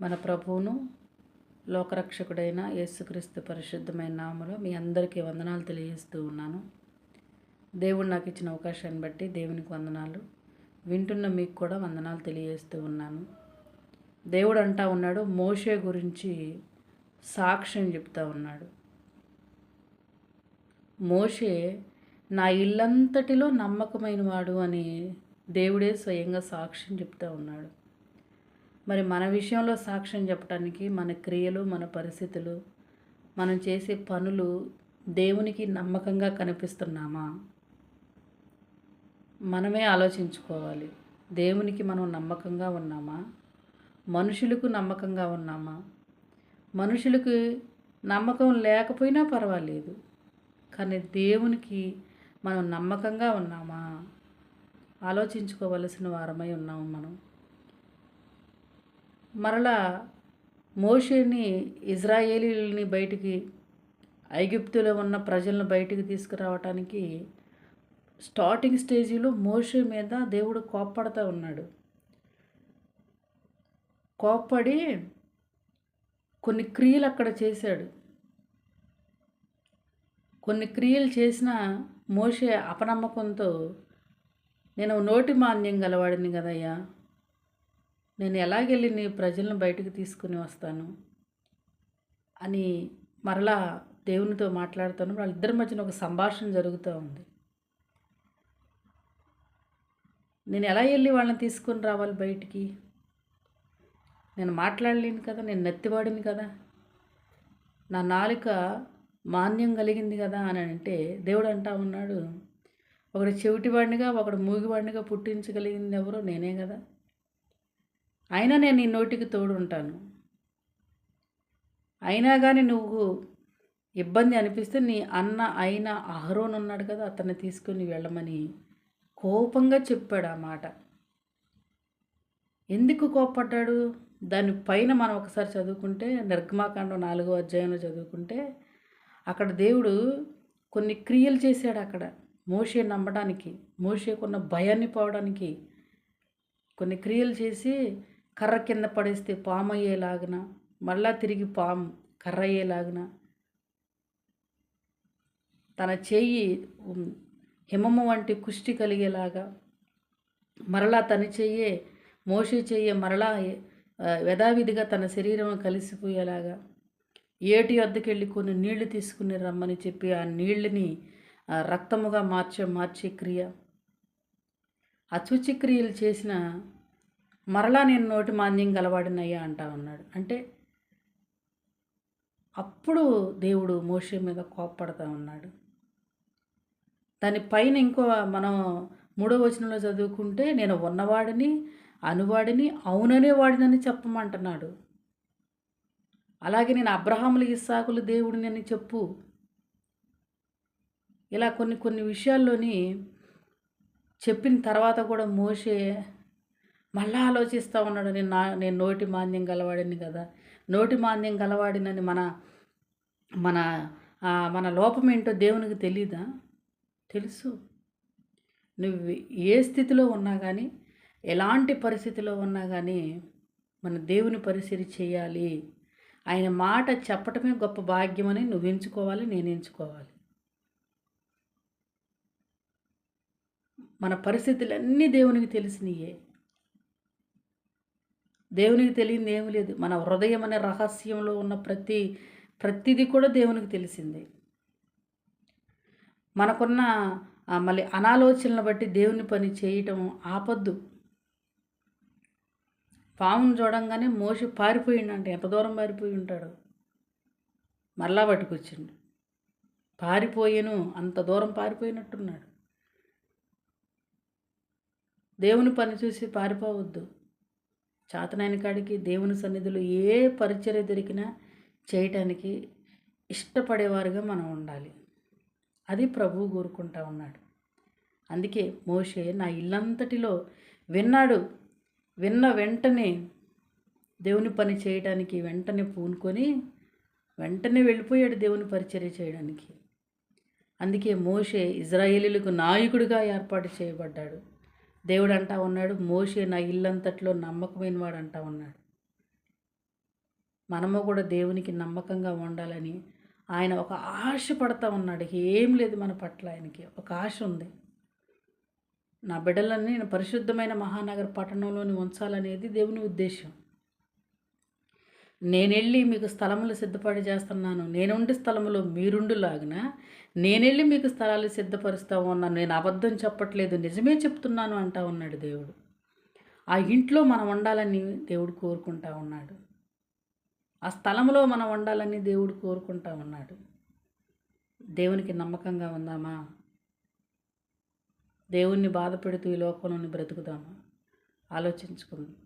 మన ప్రభువును లోకరక్షకుడైన యేసుక్రీస్తు పరిశుద్ధమైన నామలో మీ అందరికీ వందనాలు తెలియజేస్తూ ఉన్నాను. దేవుడు నాకు ఇచ్చిన అవకాశాన్ని బట్టి దేవునికి వందనాలు. వింటున్న మీకు కూడా వందనాలు తెలియజేస్తూ ఉన్నాను. దేవుడు అంటా ఉన్నాడు మోషే గురించి సాక్ష్యం చెప్తా ఉన్నాడు. మోషే నా ఇల్లంతటిలో నమ్మకమైన వాడు అని దేవుడే స్వయంగా సాక్ష్యం చెప్తా ఉన్నాడు. మరి మన విషయంలో సాక్ష్యం చెప్పడానికి మన క్రియలు మన పరిస్థితులు మనం చేసే పనులు దేవునికి నమ్మకంగా కనిపిస్తున్నామా? మనమే ఆలోచించుకోవాలి. దేవునికి మనం నమ్మకంగా ఉన్నామా? మనుషులకు నమ్మకంగా ఉన్నామా? మనుషులకు నమ్మకం లేకపోయినా పర్వాలేదు. కానీ దేవునికి మనం నమ్మకంగా ఉన్నామా? ఆలోచించుకోవలసిన వారమై ఉన్నాము మనం. మరలా మోషేని ఇజ్రాయేలీలని బయటికి ఐగుప్తులో ఉన్న ప్రజలను బయటికి తీసుకురావటానికి స్టార్టింగ్ స్టేజీలో మోషే మీద దేవుడు కోప్పడతా ఉన్నాడు. కోప్పడి కొన్ని క్రియలు అక్కడ చేశాడు. కొన్ని క్రియలు చేసిన మోషే అపనమ్మకంతో నేను నోటి మాన్యం గలవాడిని కదయ్యా నేను ఎలాగెళ్ళి నీ ప్రజలను బయటకు తీసుకుని వస్తాను? అని మరలా దేవునితో మాట్లాడుతాను. వాళ్ళిద్దరి మధ్యన ఒక సంభాషణ జరుగుతూ ఉంది. నేను ఎలా వెళ్ళి వాళ్ళని తీసుకొని రావాలి బయటికి? నేను మాట్లాడలేను కదా నేను నెత్తివాడిని కదా. నా నాలుక మాన్యం కలిగింది కదా అని అంటే దేవుడు అంటా ఉన్నాడు. ఒకడు చెవిటివాడినిగా ఒకడు మూగివాడినిగా పుట్టించగలిగింది ఎవరో నేనే కదా. అయినా నేను నీ నోటికి తోడు ఉంటాను అయినా కానీ నువ్వు ఇబ్బంది అనిపిస్తే నీ అన్న అయిన అహరోన్ ఉన్నాడు కదా అతన్ని తీసుకుని వెళ్ళమని కోపంగా చెప్పాడు ఆ మాట. ఎందుకు కోపడ్డాడు దాని పైన మనం ఒకసారి చదువుకుంటే నిర్గమాకాండం నాలుగో అధ్యాయంలో చదువుకుంటే అక్కడ దేవుడు కొన్ని క్రియలు చేశాడు అక్కడ మోషే నమ్మడానికి. మోషేకున్న భయాన్ని పోవడానికి కొన్ని క్రియలు చేసి కర్ర కింద పడేస్తే పాము అయ్యేలాగిన మళ్ళా తిరిగి పాము కర్ర అయ్యేలాగిన తన చేయి హిమము వంటి కుష్టి కలిగేలాగా మరలా తన చెయ్యే మోషి చెయ్యే మరలా యథావిధిగా తన శరీరం కలిసిపోయేలాగా ఏటి వద్దకెళ్ళి కొన్ని నీళ్ళు తీసుకుని రమ్మని చెప్పి ఆ నీళ్ళని రక్తముగా మార్చే మార్చే క్రియ. అశుచి క్రియలు చేసిన మరలా నేను నోటి మాన్యం గలవాడినయ్యా అంటా ఉన్నాడు. అంటే అప్పుడు దేవుడు మోషే మీద కోప్పడతా ఉన్నాడు. దానిపైన ఇంకో మనం మూడో వచనంలో చదువుకుంటే నేను ఉన్నవాడిని అనువాడిని అవుననే వాడినని చెప్పమంటున్నాడు. అలాగే నేను అబ్రహాములు ఇస్సాకులు దేవుడిని అని చెప్పు. ఇలా కొన్ని కొన్ని విషయాల్లోని చెప్పిన తర్వాత కూడా మోసే మళ్ళా ఆలోచిస్తూ ఉన్నాడు నేను నా నేను నోటి మాంద్యం గలవాడిని కదా. నోటి మాంద్యం గలవాడినని మన మన మన లోపం ఏంటో దేవునికి తెలీదా? తెలుసు. నువ్వు ఏ స్థితిలో ఉన్నా కానీ ఎలాంటి పరిస్థితిలో ఉన్నా కానీ మన దేవుని పరిస్థితి చేయాలి. ఆయన మాట చెప్పటమే గొప్ప భాగ్యమని నువ్వు ఎంచుకోవాలి నేను ఎంచుకోవాలి. మన పరిస్థితులన్నీ దేవునికి తెలిసినయే. దేవునికి తెలియంది ఏమి లేదు. మన హృదయం అనే రహస్యంలో ఉన్న ప్రతి ప్రతిదీ కూడా దేవునికి తెలిసింది. మనకున్న మళ్ళీ అనాలోచనలు బట్టి దేవుని పని చేయటం ఆపద్దు. పామును చూడంగానే మోసి పారిపోయిండంటే ఎంత దూరం పారిపోయి ఉంటాడు? మరలా పట్టుకొచ్చిండు. పారిపోయాను అంత దూరం పారిపోయినట్టున్నాడు. దేవుని పని చూసి పారిపోవద్దు. చాతనాయని కాడికి దేవుని సన్నిధిలో ఏ పరిచర్య దొరికినా చేయటానికి ఇష్టపడేవారుగా మనం ఉండాలి. అది ప్రభువు కోరుకుంటా ఉన్నాడు. అందుకే మోషే నా ఇల్లంతటిలో విన్నాడు. విన్న వెంటనే దేవుని పని చేయడానికి వెంటనే పూనుకొని వెంటనే వెళ్ళిపోయాడు దేవుని పరిచర్య చేయడానికి. అందుకే మోషే ఇజ్రాయేలీలకు నాయకుడిగా ఏర్పాటు చేయబడ్డాడు. దేవుడు అంటా ఉన్నాడు. మోషే నా ఇల్లంతట్లో నమ్మకమైన వాడు అంటా ఉన్నాడు. మనము కూడా దేవునికి నమ్మకంగా ఉండాలని ఆయన ఒక ఆశ పడతా ఉన్నాడు. ఏం లేదు మన పట్ల ఆయనకి. ఒక ఆశ ఉంది. నా బిడ్డలన్నీ నేను పరిశుద్ధమైన మహానగర పట్టణంలోని ఉంచాలనేది దేవుని ఉద్దేశం. నేనెళ్ళి మీకు స్థలములు సిద్ధపడి చేస్తున్నాను. నేనుండి స్థలములో మీరుండులాగిన నేనెళ్ళి మీకు స్థలాలు సిద్ధపరుస్తూ ఉన్నాను నేను అబద్ధం చెప్పట్లేదు. నిజమే చెప్తున్నాను అంటా ఉన్నాడు దేవుడు. ఆ ఇంట్లో మనం ఉండాలని దేవుడు కోరుకుంటా ఉన్నాడు. ఆ స్థలంలో మనం ఉండాలని దేవుడు కోరుకుంటా ఉన్నాడు. దేవునికి నమ్మకంగా ఉందామా? దేవుణ్ణి బాధ పెడుతూ ఈ లోకంలోని బ్రతుకుదామా? ఆలోచించుకుందాం.